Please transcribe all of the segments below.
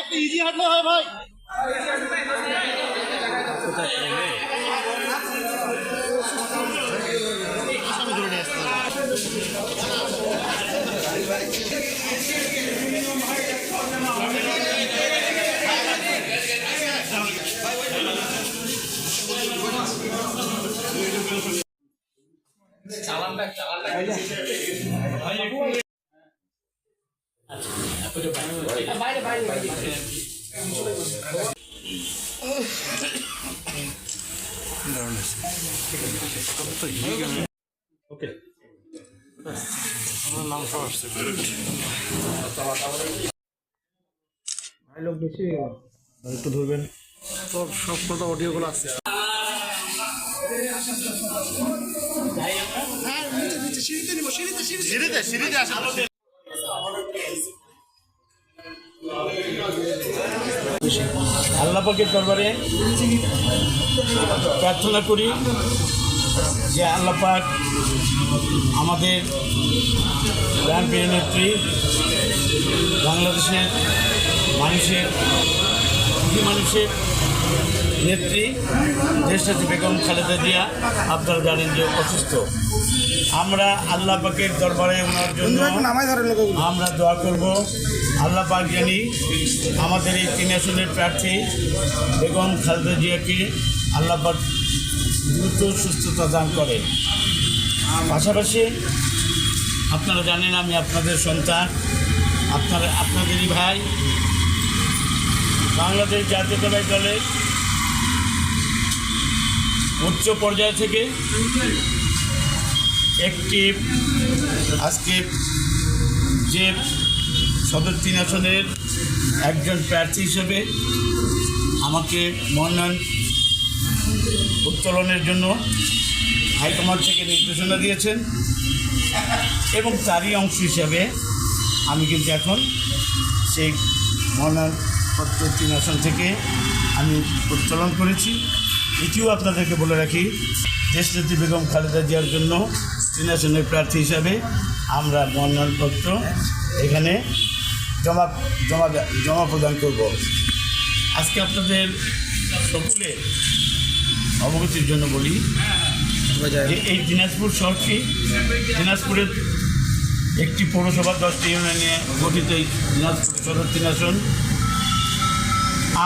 একটু ইজি হাঁটলে হয় ভাই। সামনে ধরে নিয়ে আসতে হবে। একটু ধরবেন সব সব কটা অডিওগুলো আছে সিঁড়িতে সিঁড়িতে আসা আল্লাহ পাকের দরবারে প্রার্থনা করি যে আল্লাহ পাক আমাদের প্রাণপ্রিয় নেত্রী বাংলাদেশের মানুষের দুঃখী মানুষের নেত্রী দেশটাতে বেগম খালেদা জিয়া আপনারা জানেন যে অসুস্থ। আমরা আল্লাহ পাকের দরবারে ওনার জন্য আমরা দোয়া করব। আল্লাহ পাক জানি আমাদের এই তিন আসনের প্রার্থী বেগম খালেদা জিয়াকে আল্লাহ পাক দ্রুত সুস্থতা দান করে। পাশাপাশি আপনারা জানেন আমি আপনাদের সন্তান, আপনারা, আপনাদেরই ভাই। বাংলাদেশ জাতীয়তাবাদী দলের উচ্চ পর্যায় থেকে একটি, আজকে যে সদর তিন আসনের একজন প্রার্থী হিসেবে আমাকে মনোনয়ন উত্তোলনের জন্য হাইকমান্ড থেকে নির্দেশনা দিয়েছেন এবং তারই অংশ হিসাবে আমি কিন্তু এখন সেই মনোনয়নপত্র তিন আসন থেকে আমি উত্তোলন করেছি। এটিও আপনাদেরকে বলে রাখি, দেশনেত্রী বেগম খালেদা জিয়ার জন্য তিন আসনের প্রার্থী হিসাবে আমরা মনোনয়নপত্র এখানে জমা জমা জমা প্রদান করব। আজকে আপনাদের সকলের অবগতির জন্য বলি যে এই দিনাজপুর শহরটি দিনাজপুরের একটি পৌরসভা দশটি ইউনিয়নে গঠিত এই দিনাজপুর সদর তিন আসন।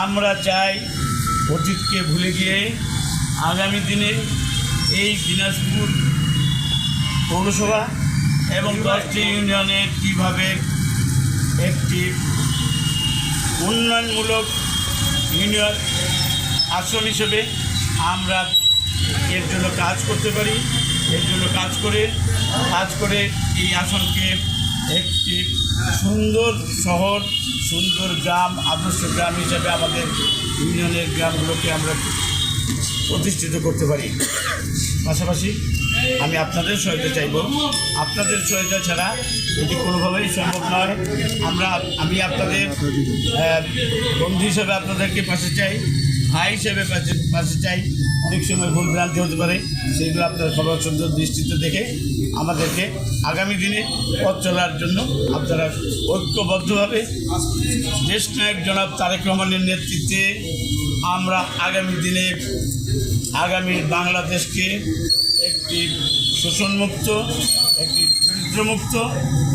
আমরা চাই অতীতকে ভুলে গিয়ে আগামী দিনে এই দিনাজপুর পৌরসভা এবং দশটি ইউনিয়নের কীভাবে একটি উন্নয়নমূলক ইউনিয়ন আসন হিসেবে আমরা এর জন্য কাজ করতে পারি, এর জন্য কাজ করে কাজ করে এই আসনকে একটি সুন্দর শহর, সুন্দর গ্রাম, আদর্শ গ্রাম হিসাবে আমাদের ইউনিয়নের গ্রামগুলোকে আমরা প্রতিষ্ঠিত করতে পারি। পাশাপাশি আমি আপনাদের সহায়তা চাইব। আপনাদের সহায়তা ছাড়া এটি কোনোভাবেই সম্ভব নয়, আমরা, আমি আপনাদের বন্ধু হিসেবে আপনাদেরকে পাশে চাই, ভাই হিসেবে পাশে পাশে চাই। অনেক সময় ভুল ভ্রান্তি হতে পারে সেইগুলো আপনার খবর সুন্দর দৃষ্টিতে দেখে আমাদেরকে আগামী দিনে পথ চলার জন্য আপনারা ঐক্যবদ্ধভাবে দেশ নায়ক জনাব তারেক রহমানের নেতৃত্বে আমরা আগামী দিনে আগামী বাংলাদেশকে একটি শোষণমুক্ত, একটি দরিদ্রমুক্ত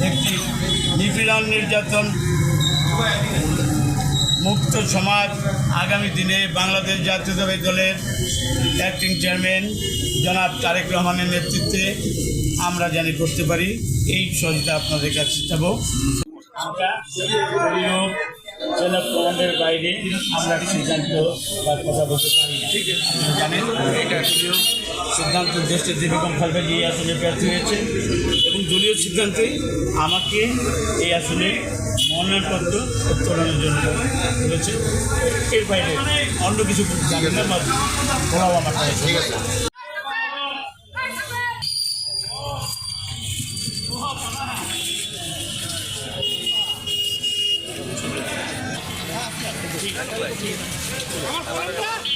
একটি নিপীড়ন নির্যাতন মুক্ত সমাজ আগামী দিনে বাংলাদেশ জাতীয়তাবাদী দলের অ্যাক্টিং চেয়ারম্যান জনাব তারেক রহমানের নেতৃত্বে আমরা জানি করতে পারি। এই সহযোগিতা আপনাদের কাছে চাবো। আমরা বাইরে আমরা সিদ্ধান্ত বা কথা জানেন এটা দলীয় সিদ্ধান্ত দেশটির বেগম খালদা এই আসনে ব্যর্থ হয়েছে এবং দলীয় সিদ্ধান্তে আমাকে এই আসলে মনোনয়নপত্র উত্তোলনের জন্য বলেছে। এর বাইরে অন্য কিছু জানেন না বা বলাও আমার কাছে ทีนั่นเลย